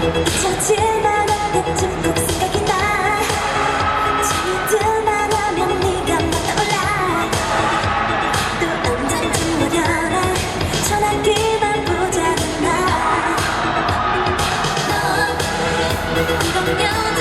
잊혀질만 한때쯤 꼭 생각이 나 지들만 하면 네가 막 떠올라. 또 언제쯤 오려나 전화기만 보자는 넌 이런 여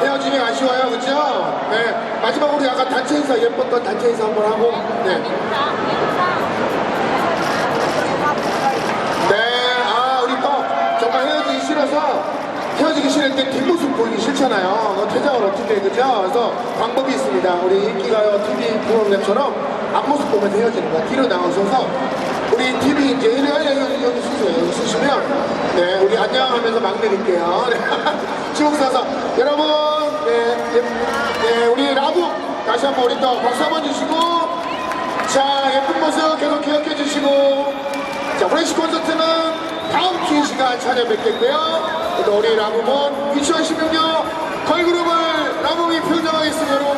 헤어짐이 아쉬워요, 그죠? 네, 마지막으로 약간 단체 인사, 예뻤던 단체 인사 한번 하고, 네. 네, 아, 우리 또 정말 헤어지기 싫어서 헤어지기 싫을 때 뒷모습 보이기 싫잖아요. 그 퇴장을 어떻게, 그죠? 그래서 방법이 있습니다. 우리 인기가요 TV 프로그램처럼 앞모습 보면서 헤어지는 거야. 뒤로 나오셔서 우리 TV 이제 여기, 여기, 여기, 여기 쓰세요. 여기 쓰시면 네, 우리 안녕하면서 막 내릴게요. 네. 여러분, 네, 예, 네, 우리 라부 다시 한번 우리 또 박수 한번 주시고 자, 예쁜 모습 계속 기억해 주시고 자, 브레시 콘서트는 다음 주 이 시간 찾아뵙겠고요. 또 우리 라붐은 2016년 걸그룹을 라붐이 표정하겠습니다. 여러분